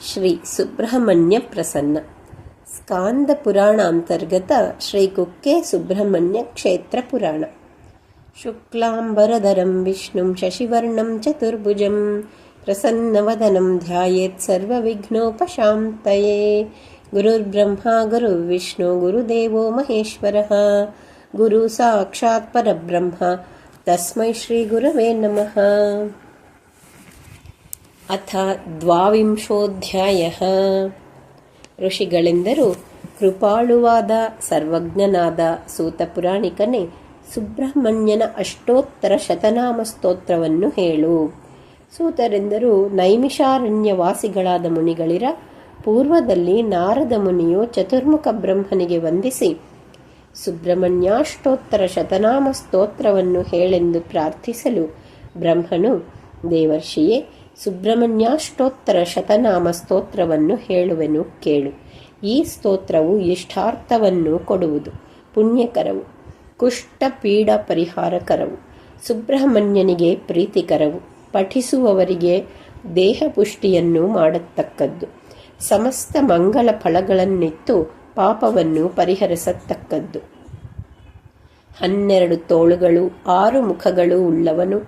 ಶ್ರೀ ಸುಬ್ರಹ್ಮಣ್ಯ ಪ್ರಸನ್ನ ಸ್ಕಾಂದ ಪುರಾಣಾಂತರ್ಗತ ಶ್ರೀ ಕುಕ್ಕೆ ಸುಬ್ರಹ್ಮಣ್ಯ ಕ್ಷೇತ್ರ ಪುರಾಣ ಶುಕ್ಲಾಂಬರಧರಂ ವಿಷ್ಣುಂ ಶಶಿವರ್ಣಂ ಚತುರ್ಭುಜಂ ಪ್ರಸನ್ನವದನಂ ಧ್ಯಾಯೇತ್ ಸರ್ವವಿಘ್ನೋಪಶಾಂತಯೇ ಗುರುರ್ಬ್ರಹ್ಮ ಗುರುರ್ವಿಷ್ಣು ಗುರುದೇವೋ ಮಹೇಶ್ವರಃ ಗುರು ಸಾಕ್ಷಾತ್ ಪರಬ್ರಹ್ಮ ತಸ್ಮೈ ಶ್ರೀ ಗುರವೇ ನಮಃ ಅಥ ದ್ವಾವಿಂಶೋಧ್ಯಾಯಃ ಋಷಿಗಳೆಂದರು ಕೃಪಾಳುವಾದ ಸರ್ವಜ್ಞನಾದ ಸೂತ ಪುರಾಣಿಕನೇ ಸುಬ್ರಹ್ಮಣ್ಯನ ಅಷ್ಟೋತ್ತರ ಶತನಾಮ ಸ್ತೋತ್ರವನ್ನು ಹೇಳು. ಸೂತರೆಂದರು, ನೈಮಿಷಾರಣ್ಯವಾಸಿಗಳಾದ ಮುನಿಗಳಿರ, ಪೂರ್ವದಲ್ಲಿ ನಾರದ ಮುನಿಯು ಚತುರ್ಮುಖ ಬ್ರಹ್ಮನಿಗೆ ವಂದಿಸಿ, ಸುಬ್ರಹ್ಮಣ್ಯಾಷ್ಟೋತ್ತರ ಶತನಾಮ ಸ್ತೋತ್ರವನ್ನು ಹೇಳೆಂದು ಪ್ರಾರ್ಥಿಸಲು ಬ್ರಹ್ಮನು ದೇವರ್ಷಿಯೇ ಸುಬ್ರಹ್ಮಣ್ಯಾಷ್ಟೋತ್ತರ ಶತನಾಮ ಸ್ತೋತ್ರವನ್ನು ಹೇಳುವೆನು ಕೇಳು. ಈ ಸ್ತೋತ್ರವು ಇಷ್ಟಾರ್ಥವನ್ನು ಕೊಡುವುದು, ಪುಣ್ಯಕರವು ಕುಷ್ಠ ಪೀಡ ಪರಿಹಾರಕರವು, ಸುಬ್ರಹ್ಮಣ್ಯನಿಗೆ ಪ್ರೀತಿಕರವು, ಪಠಿಸುವವರಿಗೆ ದೇಹ ಪುಷ್ಟಿಯನ್ನು ಮಾಡತಕ್ಕದ್ದು, ಸಮಸ್ತ ಮಂಗಳ ಫಲಗಳನ್ನಿತ್ತು ಪಾಪವನ್ನು ಪರಿಹರಿಸತಕ್ಕದ್ದು. ಹನ್ನೆರಡು ತೋಳುಗಳು, ಆರು ಮುಖಗಳು ಉಳ್ಳವನು,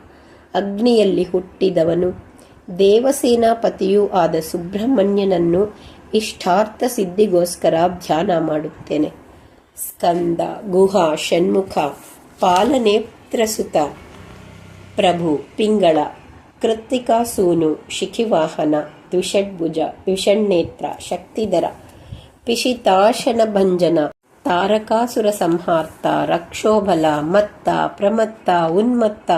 ಅಗ್ನಿಯಲ್ಲಿ ಹುಟ್ಟಿದವನು ದೇವಸೇನಾಪತಿಯೂ ಆದ ಸುಬ್ರಹ್ಮಣ್ಯನನ್ನು ಇಷ್ಟಾರ್ಥ ಸಿದ್ಧಿಗೋಸ್ಕರ ಧ್ಯಾನ ಮಾಡುತ್ತೇನೆ. ಸ್ಕಂದ, ಗುಹಾ, ಷಣ್ಮುಖ, ಪಾಲನೇತ್ರಸುತ, ಪ್ರಭು, ಪಿಂಗಳ, ಕೃತ್ತಿಕಾ ಸೂನು, ಶಿಖಿವಾಹನ, ದ್ವಿಷಡ್ಭುಜ ದ್ವಿಷಣ್ಣೇತ್ರ ಶಕ್ತಿಧರ ಪಿಶಿತಾಶನ ಭಂಜನ ತಾರಕಾಸುರ ಸಂಹಾರ್ತ ರಕ್ಷೋಬಲ, ಮತ್ತ, ಪ್ರಮತ್ತ, ಉನ್ಮತ್ತ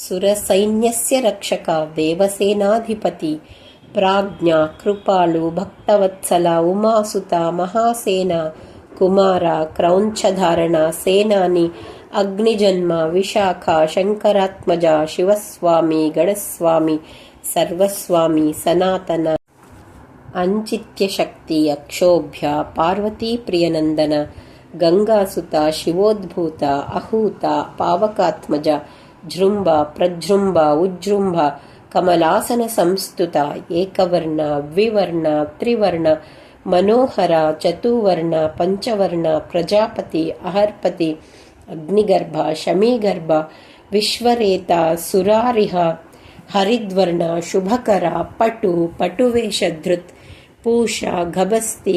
ಸುರಸೈನ್ಯಸ್ಯ ರಕ್ಷಕ, ದೇವಸೇನಾಧಿಪತಿ, ಪ್ರಾಜ್ಞ, ಕೃಪಾಳು, ಭಕ್ತವತ್ಸಲ, ಉಮಾಸುತ, ಮಹಾಸೇನ, ಕುಮಾರ, ಕ್ರೌಂಚಧಾರಣ, ಸೇನಾನಿ, ಅಗ್ನಿಜನ್ಮ, ವಿಶಾಖ, ಶಂಕರಾತ್ಮಜ, ಶಿವಸ್ವಾಮಿ, ಗಣಸ್ವಾಮಿ, ಸರ್ವಸ್ವಾಮಿ, ಸನಾತನ, ಅಂಚಿತ್ಯ ಶಕ್ತಿ, ಅಕ್ಷೋಭ್ಯ, ಪಾರ್ವತಿ ಪ್ರಿಯನಂದನ, ಗಂಗಾಸುತ, ಶಿವೋದ್ಭೂತ, ಅಹೂತ, ಪಾವಕಾತ್ಮಜ ಜೃಂಭ ಪ್ರಜೃಂಭ ಉಜೃಂಭ ಕಮಲಾಸನ ಸಂಸ್ತುತ, ಏಕವರ್ಣ, ದ್ವಿವರ್ಣ, ತ್ರಿವರ್ಣ, ಮನೋಹರ, ಚತುವರ್ಣ, ಪಂಚವರ್ಣ, ಪ್ರಜಾಪತಿ, ಅಹರ್ಪತಿ, ಅಗ್ನಿಗರ್ಭ, ಶಮೀಗರ್ಭ, ವಿಶ್ವರೇತ, ಸುರಾರಿಹ, ಹರಿದ್ವರ್ಣ, ಶುಭಕರ, ಪಟು ಪಟುವೇಷಧೃತ್ ಪೂಷ, ಗಭಸ್ತಿ,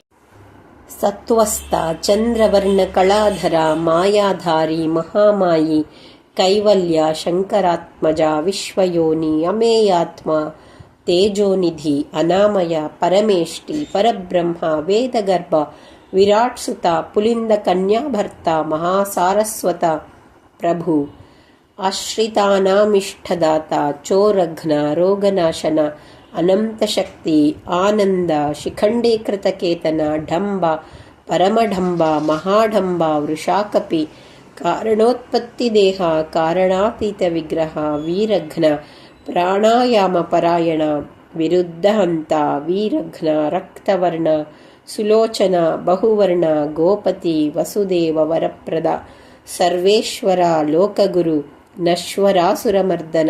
ಸತ್ವಸ್ಥ, ಚಂದ್ರವರ್ಣ, ಕಳಾಧರ, ಮಾಯಾಧಾರಿ, ಮಹಾಮಾಯಿ कैवल्या शङ्करात्मजा विश्वयोनि अमेयात्मा तेजोनिधि अनामया परमेष्टि परब्रह्म वेदगर्भ विराट्सुता पुलिन्दकन्याभर्ता महासारस्वत प्रभु आश्रितानामिष्ठदाता चोरघ्ना रोगनाशन अनन्तशक्ति आनन्द शिखण्डीकृतकेतन ढम्बा परमढम्बा वृषाकपि कारणोत्पत्तिदेह कारणातीतविग्रह वीरघ्न प्राणायामपरायण विरुद्धहन्ता वीरघ्न रक्तवर्ण सुलोचन बहुवर्ण गोपति वसुदेव वरप्रदा सर्वेश्वर लोकगुरु नश्वरासुरमर्दन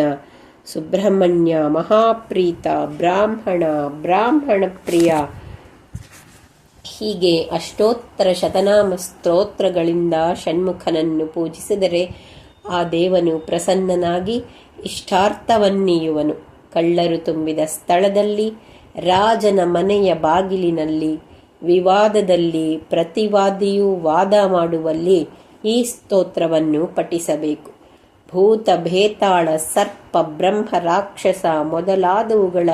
सुब्रह्मण्य महाप्रीता ब्राह्मण ब्राह्मणप्रिया ಹೀಗೆ ಅಷ್ಟೋತ್ತರ ಶತನಾಮ ಸ್ತೋತ್ರಗಳಿಂದ ಷಣ್ಮುಖನನ್ನು ಪೂಜಿಸಿದರೆ ಆ ದೇವನು ಪ್ರಸನ್ನನಾಗಿ ಇಷ್ಟಾರ್ಥವನ್ನೀಯುವನು. ಕಳ್ಳರು ತುಂಬಿದ ಸ್ಥಳದಲ್ಲಿ, ರಾಜನ ಮನೆಯ ಬಾಗಿಲಿನಲ್ಲಿ, ವಿವಾದದಲ್ಲಿ ಪ್ರತಿವಾದಿಯು ವಾದ ಮಾಡುವಲ್ಲಿ ಈ ಸ್ತೋತ್ರವನ್ನು ಪಠಿಸಬೇಕು. ಭೂತ ಭೇತಾಳ ಸರ್ಪ ಬ್ರಹ್ಮ ರಾಕ್ಷಸ ಮೊದಲಾದವುಗಳ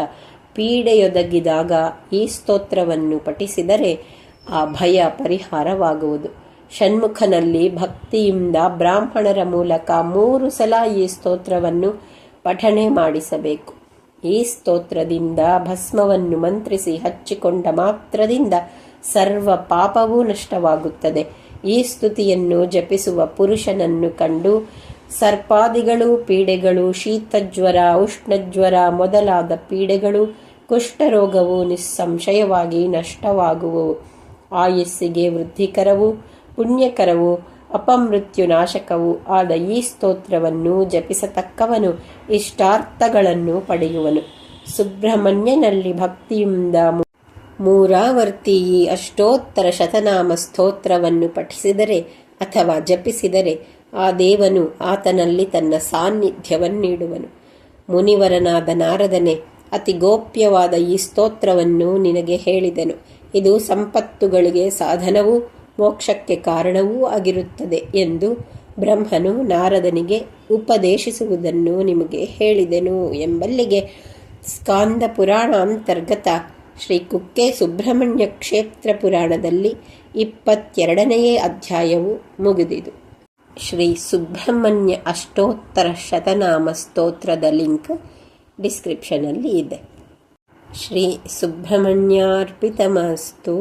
ಪೀಡೆಯೊದಗಿದಾಗ ಈ ಸ್ತೋತ್ರವನ್ನು ಪಠಿಸಿದರೆ ಆ ಭಯ ಪರಿಹಾರವಾಗುವುದು. ಷಣ್ಮುಖನಲ್ಲಿ ಭಕ್ತಿಯಿಂದ ಬ್ರಾಹ್ಮಣರ ಮೂಲಕ ಮೂರು ಸಲ ಈ ಸ್ತೋತ್ರವನ್ನು ಪಠಣೆ ಮಾಡಿಸಬೇಕು. ಈ ಸ್ತೋತ್ರದಿಂದ ಭಸ್ಮವನ್ನು ಮಂತ್ರಿಸಿ ಹಚ್ಚಿಕೊಂಡ ಮಾತ್ರದಿಂದ ಸರ್ವ ಪಾಪವೂ ನಷ್ಟವಾಗುತ್ತದೆ. ಈ ಸ್ತುತಿಯನ್ನು ಜಪಿಸುವ ಪುರುಷನನ್ನು ಕಂಡು ಸರ್ಪಾದಿಗಳು, ಪೀಡೆಗಳು, ಶೀತಜ್ವರ, ಉಷ್ಣಜ್ವರ ಮೊದಲಾದ ಪೀಡೆಗಳು, ಕುಷ್ಠರೋಗವು ನಿಸ್ಸಂಶಯವಾಗಿ ನಷ್ಟವಾಗುವವು. ಆಯಸ್ಸಿಗೆ ವೃದ್ಧಿಕರವು, ಪುಣ್ಯಕರವು ಅಪಮೃತ್ಯು ನಾಶಕವೂ ಆದ ಈ ಸ್ತೋತ್ರವನ್ನು ಜಪಿಸತಕ್ಕವನು, ಇಷ್ಟಾರ್ಥಗಳನ್ನು ಪಡೆಯುವನು. ಸುಬ್ರಹ್ಮಣ್ಯನಲ್ಲಿ ಭಕ್ತಿಯಿಂದ ಮೂರಾವರ್ತಿ ಈ ಅಷ್ಟೋತ್ತರ ಶತನಾಮ ಸ್ತೋತ್ರವನ್ನು ಪಠಿಸಿದರೆ ಅಥವಾ ಜಪಿಸಿದರೆ ಆ ದೇವನು ಆತನಲ್ಲಿ ತನ್ನ ಸಾನ್ನಿಧ್ಯವನ್ನಿಡುವನು. ಮುನಿವರನಾದ ನಾರದನೆ ಅತಿ ಗೋಪ್ಯವಾದ ಈ ಸ್ತೋತ್ರವನ್ನು ನಿನಗೆ ಹೇಳಿದನು. ಇದು ಸಂಪತ್ತುಗಳಿಗೆ ಸಾಧನವೂ, ಮೋಕ್ಷಕ್ಕೆ ಕಾರಣವೂ ಆಗಿರುತ್ತದೆ ಎಂದು ಬ್ರಹ್ಮನು ನಾರದನಿಗೆ ಉಪದೇಶಿಸುವುದನ್ನು ನಿಮಗೆ ಹೇಳಿದೆನು ಎಂಬಲ್ಲಿಗೆ ಸ್ಕಾಂದ ಪುರಾಣ ಅಂತರ್ಗತ ಶ್ರೀ ಕುಕ್ಕೆ ಸುಬ್ರಹ್ಮಣ್ಯ ಕ್ಷೇತ್ರ ಪುರಾಣದಲ್ಲಿ ಇಪ್ಪತ್ತೆರಡನೆಯೇ ಅಧ್ಯಾಯವು ಮುಗಿದಿದು. ಶ್ರೀ ಸುಬ್ರಹ್ಮಣ್ಯ ಅಷ್ಟೋತ್ತರ ಶತನಾಮ ಸ್ತೋತ್ರದ ಲಿಂಕ್ ಡಿಸ್ಕ್ರಿಪ್ಷನಲ್ಲಿ ಇದೆ. ಶ್ರೀ ಸುಬ್ರಹ್ಮಣ್ಯಾರ್ಪಿತಮಸ್ತು.